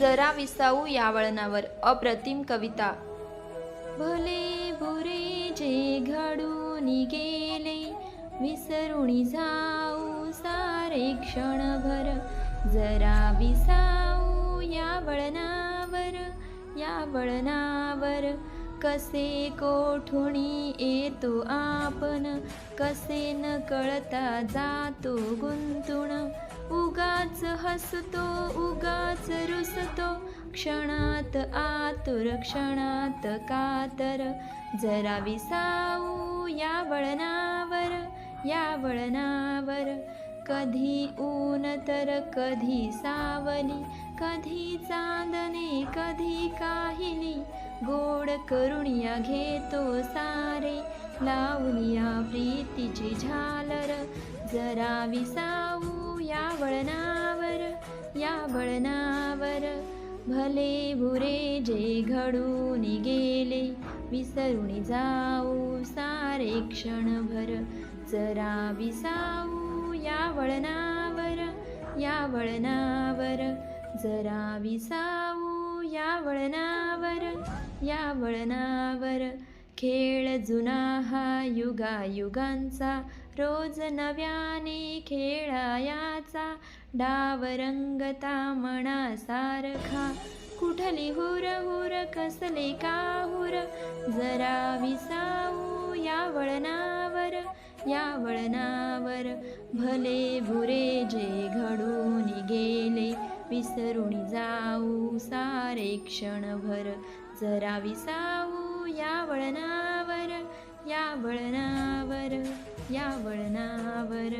जरा विसाऊ या वळणावर अप्रतिम कविता. भले बुरे जे घडून गेले विसरुणी जाऊ सारे क्षणभर. जरा विसाऊ या वळणावर या वळणावर. कसे कोठुणी येतो आपण कसे न कळता जातो गुंतून. उगाच हसतो उगा क्षणात आतुर क्षणात कातर. जरा विसाऊ या वळणावर या वळणावर. कधी ऊन तर कधी सावली कधी चांदणे कधी काहिली. गोड करुणिया घेतो सारे लावून या प्रीतीची झालर. जरा विसाऊ या वळणावर या वळणावर. भले बुरे जे घडून गेले विसरून जाऊ सारे क्षणभर. जरा विसाऊ या वळणावर या वळणावर. जरा विसाऊ या वळणावर या वळणावर. खेळ जुना हा युगायुगांचा रोज नव्याने खेळायाचा डाव रंगता मनासारखा. कुठली हुर हुर कसले काहुर जरा विसाऊ या वळणावर या वळणावर भले भुरे जे घडून गेले विसरून जाऊ सारे क्षणभर. जरा विसाऊ या वळणावर या वळणावर या वळणावर.